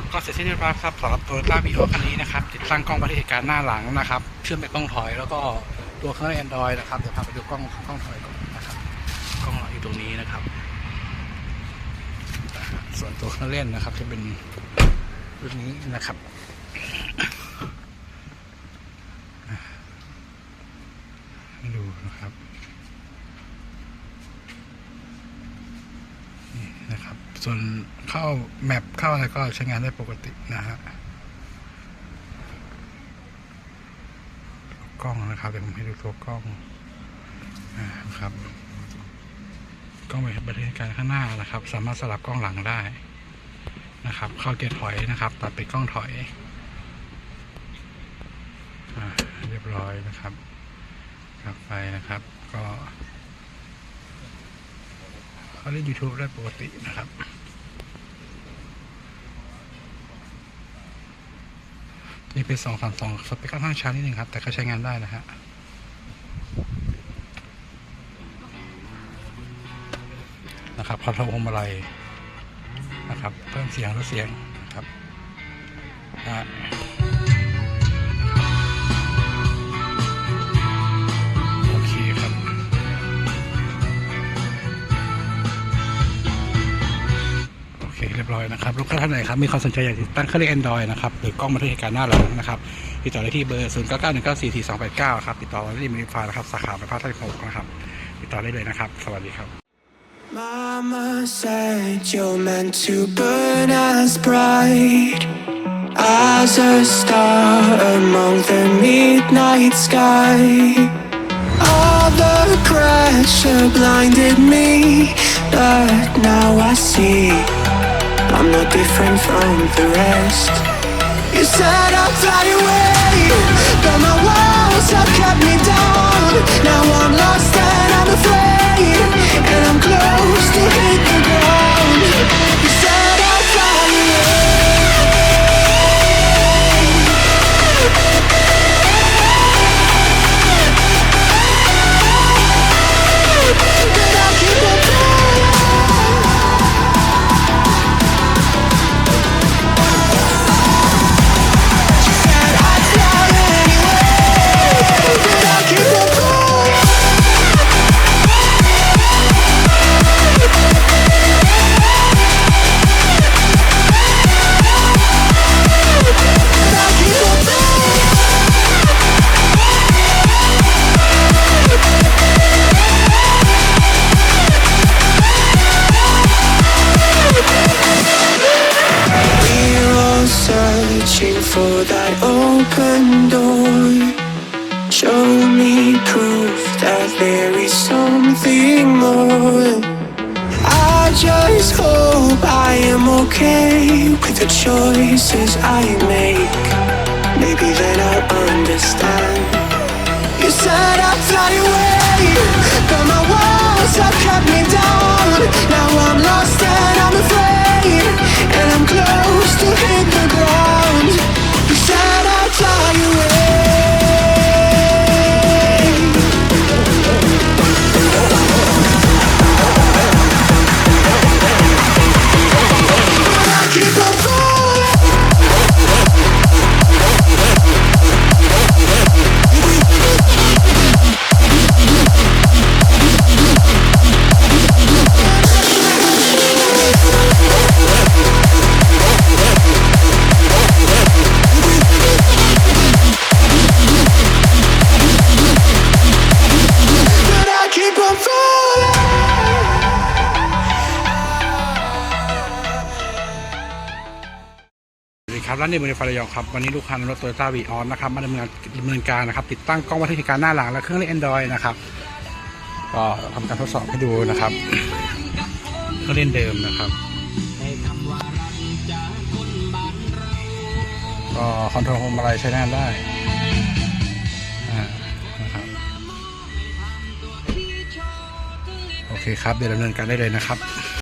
ครับก็เสร็จสิ้นเรียบร้อยครับสำหรับโตโยต้าวีโอคันนี้นะครับติดตั้งกล้องบันทึกเหตุการณ์หน้าหลังนะครับ เชื่อมไปกล้องถอยแล้วก็ตัวเครื่องแอนดรอยนะครับเดี๋ยวพาไปดูกล้องกล้องถอยก่อนนะครับกล้องเราอยู่ตรงนี้นะครับ ส่วนตัวเครื่องเล่นนะครับจะเป็นรุ่นนี้นะครับ ให้ดูนะครับ นี่นะครับ ส่วนเข้าแมปเข้าอะไรก็ใช้งานได้ปกตินะฮะกล้องนะครับเดี๋ยวผมให้ดูตัวกล้องนะครับกล้องบันทึกการข้างหน้านะครับ สามารถสลับกล้องหลังได้นะครับ เข้าเกียร์ถอยนะครับ ตัดไปนกล้องถอยอเรียบร้อยนะครับกลับไปนะครับก็เขาเล่น YouTube ได้ปกตินะครับ นี่เป็นสองสามสองสเปคค่อนข้างช้านิดนึงครับ แต่ก็ใช้งานได้นะฮะนะครับคอนโทรลพวงมาลัยนะครับ เพิ่มเสียงลดเสียงนะครับนะ เคเรียบร้อยนะครับลูกค้าท่านไหนครับมีความสนใจอยากติดตั้งเครื่องเล่น Android นะครับหรือกล้องบันทึกเหตุการณ์หน้าหลังนะครับติดต่อได้ที่เบอร์ 0 9 9 1 9 4 4 2 8 9 ครับติดต่อได้ที่มินิฟานะครับสาขาประภาสท่านโคกนะครับติดต่อได้เลยนะครับ สวัสดีครับ Mama said you're meant to burn as bright as a star among the midnight sky. All the pressure blinded me, but now I see I'm no different from the rest. You said I'd fly away, for that open door. Show me proof that there is something more. I just hope I am okay with the choices I make. Maybe then I'll understand. You said I'd fly away, ครับร้านนี้บริฟารยองครับวันนี้ลูกค้านำรถโตโยต้าวีออนนะครับมาดำเนินดำเนินการนะครับ ติดตั้งกล้องวัดเหตุการณ์หน้าหลังและเครื่องเล่น Android นะครับ ก็ทำการทดสอบให้ดูนะครับเครื่องเล่นเดิมนะครับก็คอนโทรลพวงมาลัยใช้งานได้อ่านะครับโอเคครับเดี๋ยวดำเนินการได้เลยนะครับ